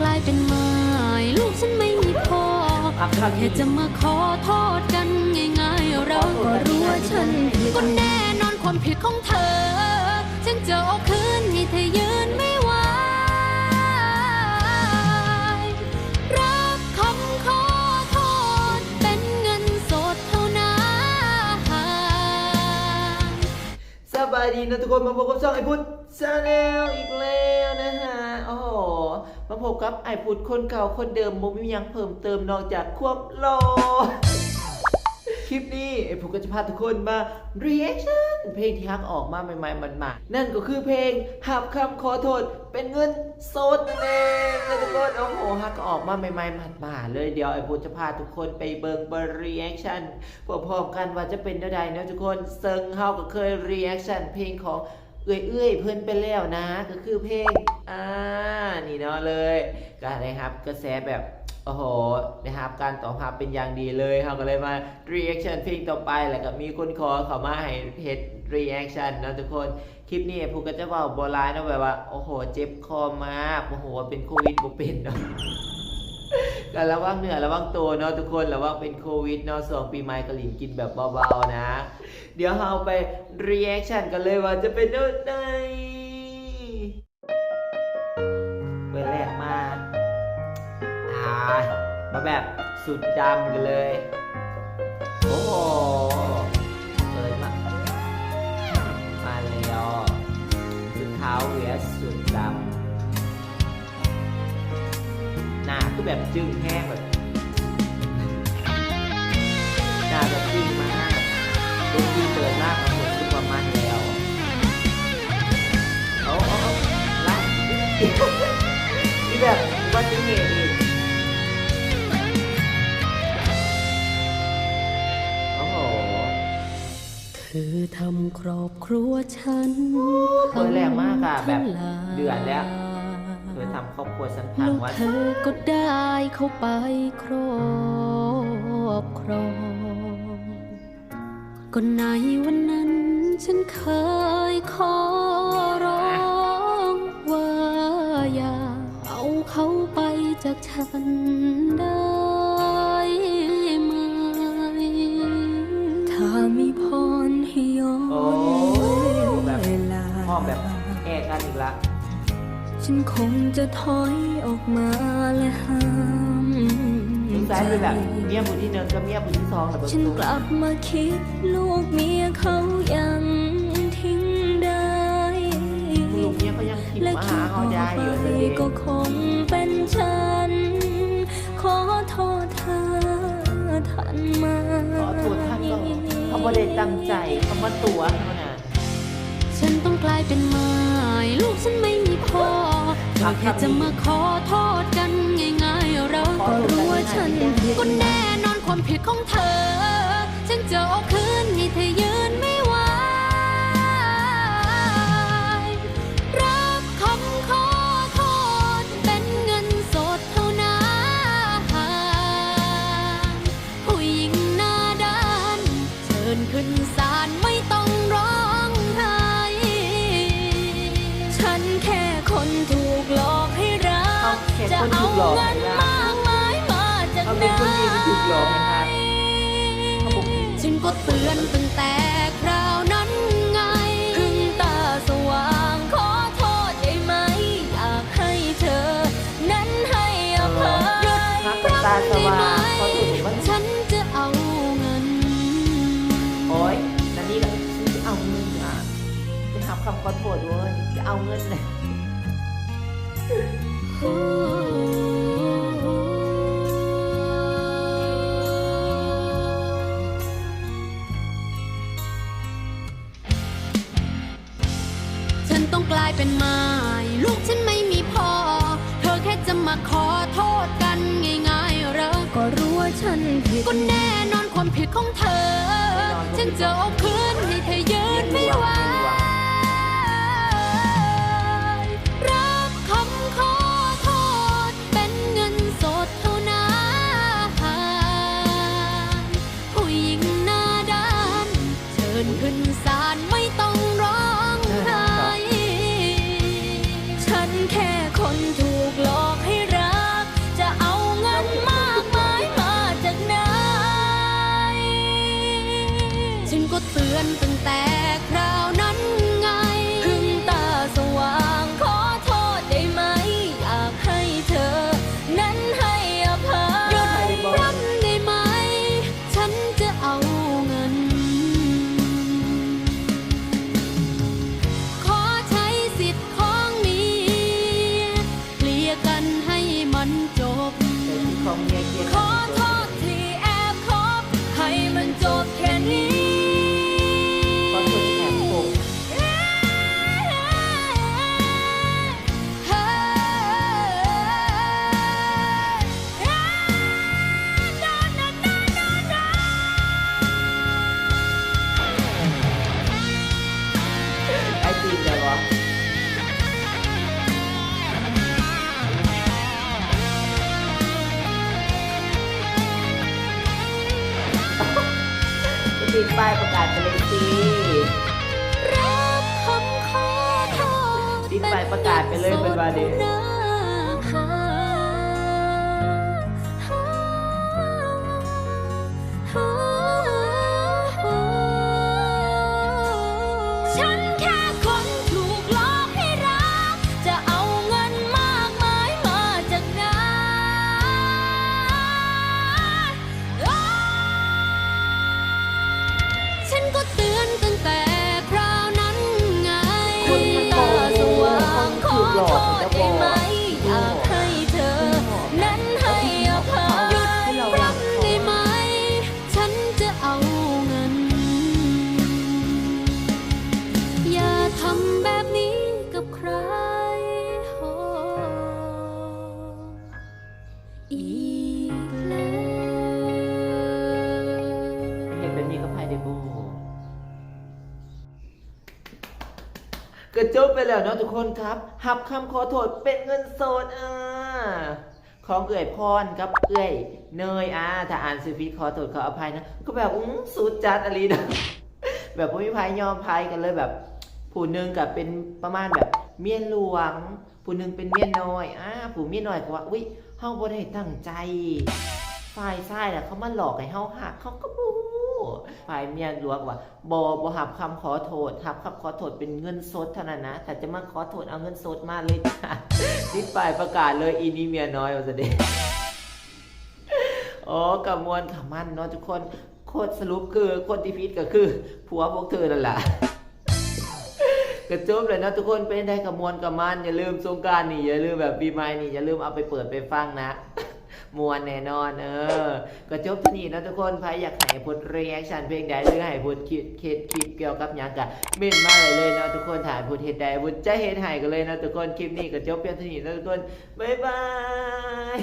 กลายเป็นไม้ลูกฉันไม่มีพ่ออักขันแค่จะมาขอโทษกันง่ายๆ เราก็รู้ว่าฉันผิดก็แน่นอนความผิดของเธอ ฉันจะเอาคืนให้เธอยืนไม่ไหวรับคำขอโทษเป็นเงินสดเท่านั้น สบายดีนะทุกคนมาพบกับช่องไอพุทธชาแนลอีกแล้วนะฮะโอ้โห มาพบกับไอพุทธคนเก่าคนเดิมมุมไม่มีหยังเพิ่มเติมนอกจากความหล่อคลิปนี้ไอพุทธก็จะพาทุกคนมา reaction เพลงที่ฮักออกมาใหม่ๆมันมานั่นก็คือเพลงหับคำขอโทษเป็นเงินสดนั่นเองนะทุกคนโอ้โหฮักก็ออกมาใหม่ๆมันมาเลยเดี๋ยวไอพุทธจะพาทุกคนไปเบิงเบอร์ reaction พร้อมๆกันว่าจะเป็นเท่าใดเนาะทุกคนเซิงเฮาก็เคย reaction เพลงของ เอื้อยเอื้อยเพื่อนไปแล้วนะ ก็คือเพลงอ่านี่เนาะเลยก็นะครับกระแสแบบโอ้โหนะครับการตอบรับเป็นอย่างดีเลยเขาก็เลยมา reaction เพลงต่อไปแล้วก็มีคนขอเขามาให้เฮ็ด reaction นะทุกคนคลิปนี้ผูกก็จะเว่าโบราณนะแบบว่าโอ้โหเจ็บคอมากโอ้โหเป็นโควิดบ่เป็นเนาะ ก็ระวังเหนือระวังตัวเนาะทุกคนระวังเป็นโควิดเนาะสองปีใหม่กะหลินกินแบบเบาๆนะ เดี๋ยวเราไป reaction กันเลยว่าจะเป็นเท่าไหนเบอร์แรกมาอ่ามาแบบสุดดำกันเลย โอ้โหเปิดมา มาแล้วสุดเท้าเวสสุดดำ คือแบบจึ้งแห้งแบบหน้าแบบจึ้งมากดนตรีเปิดมากมาหมดทุกประมาณแล้วเอาเอาเอาละนี่แบบอุบัติเหตุอีกโอ้โหเธอทำครอบครัวฉันเปิดแรงมากอะแบบพังทลายเดือดแล้วเธ อทำครอบครัวฉันพังลูกว่าเธอก็ได้เข้าไปครอบครองก็ในวันนั้นฉันเคยขอร้องว่าอย่าเอาเขาไปจากฉันได้ไหมถ้ามีพรให้ย้อนโอ้แบบเวลา พ่อแบบแอกกันอีกละ ฉันคงจะถอยออกมาและห้ามสงสัยเป็นแบบเมียผู้ที่หนึ่งกับเมียผู้ที่สองเหรอเบิร์ฉันตูกลับมาคิดลูกเมียเขายังทิ้งได้ลูกเมียเขายังทิมและมาคิหาดเขายายอยู่ไปเลยก็คงเป็นฉัน ขอโทษเธอทันไหมา ขอโทษท่านก็เขาไม่ได้ตั้งใจเขามาตัวเขาน่ะฉันต้องกลายเป็นไม้ลูกฉันไม่มีพ่อ เธอแค่จะมาขอโทษกันง่ายๆเราก็รู้ว่าฉันก็แน่นอนความผิดของเธอ ฉันจะเอาคืนให้เธอยืนไม่ไหวรับคำขอโทษเป็นเงินสดเท่านั้นผู้หญิงหน้าด้านเชิญขึ้นศาลไม่ต้องรอ กจะเอาเงินมากมายมาจากเขาไหนเป็นคนดีที่ถูกหลอกนะคะเขาบอกฉันก็เตือนตั้งแต่คราวนั้นไงพึ่งตาสว่างขอโทษได้ไหมอยากให้เธอ นั้นให้อภัยฮักตาสว่างเขาถูกว่าฉันจะเอาเงิน โอ๊ยนั่นนี่แหละฉันจะเอาเงินอะจะทำคำขอโทษเว้ยจะเอาเงินเลยฉั เป็นไม้ลูกฉันไม่มีพ่อ เธอแค่จะมาขอโทษกันง่ายๆเราก็รู้ว่าฉันผิดก็แน่นอนความผิดของเธอ ฉันจะเอาคืนให้เธอยืนไติดป้ายประกาศไปเลยสิรับคำขอโทษติดป้ายประกาศไปเลยเป็นวาเด เห็นแบบนี้ก็ภายในโบก็จบไปแล้วเนาะทุกคนครับ หับคำขอโทษเป็นเงินสดอ่าของเอื่อยพรกับเอื่อยเนยอ่าถ้าอ่านซื้อพิษขอโทษขออภัยนะ ก็แบบอื้อสุดจัดอะไรนะแบบไม่มีพายยอมพายกันเลยแบบ ผู้หนึ่งกับเป็นประมาณแบบเมียหลวงผู้หนึ่งเป็นเมียน้อยอ่าผู้เมียน้อยก็ว่า อุ้ยเฮาบ่ได้ตั้งใจฝ่ายซ้ายน่ะเขามาหลอกให้เฮาหักเขาก็บ่ฝ่ายเมียหลวงว่าบ่บ่หับคำขอโทษหับคำขอโทษเป็นเงินสดเท่านั้นนะถ้าจะมาขอโทษเอาเงินสดมาเลยจ้ะติดป้ายประกาศเลยอีนี่เมียน้อยว่าซะเด้อ๋อกับมวลกับมันเนาะทุกคนโคตรสรุปคือคนที่พิษก็คือผัวพวกเธอนั่นแหละ กระจบเลยนะทุกคนเป็นได้กับมวลกับมันอย่าลืมสงการนี่อย่าลืมแบบปีใหม่นี่อย่าลืมเอาไปเปิดไปฟังนะมวนแน่นอนเออกระจบที่นี่นะทุกคนใครอยากให้พูดเรีแอคชั่นเพลงใดหรือให้พูดคิดคิดคลิปเกี่ยวกับยังกะเม่นมาเลยเลยนะทุกคนถ่ายพูดเฮ็ดใดพูดจะเฮ็ดให้กันเลยนะทุกคนคลิปนี้กระจบเพียงเท่นี้นะทุกคนบ๊ายบาย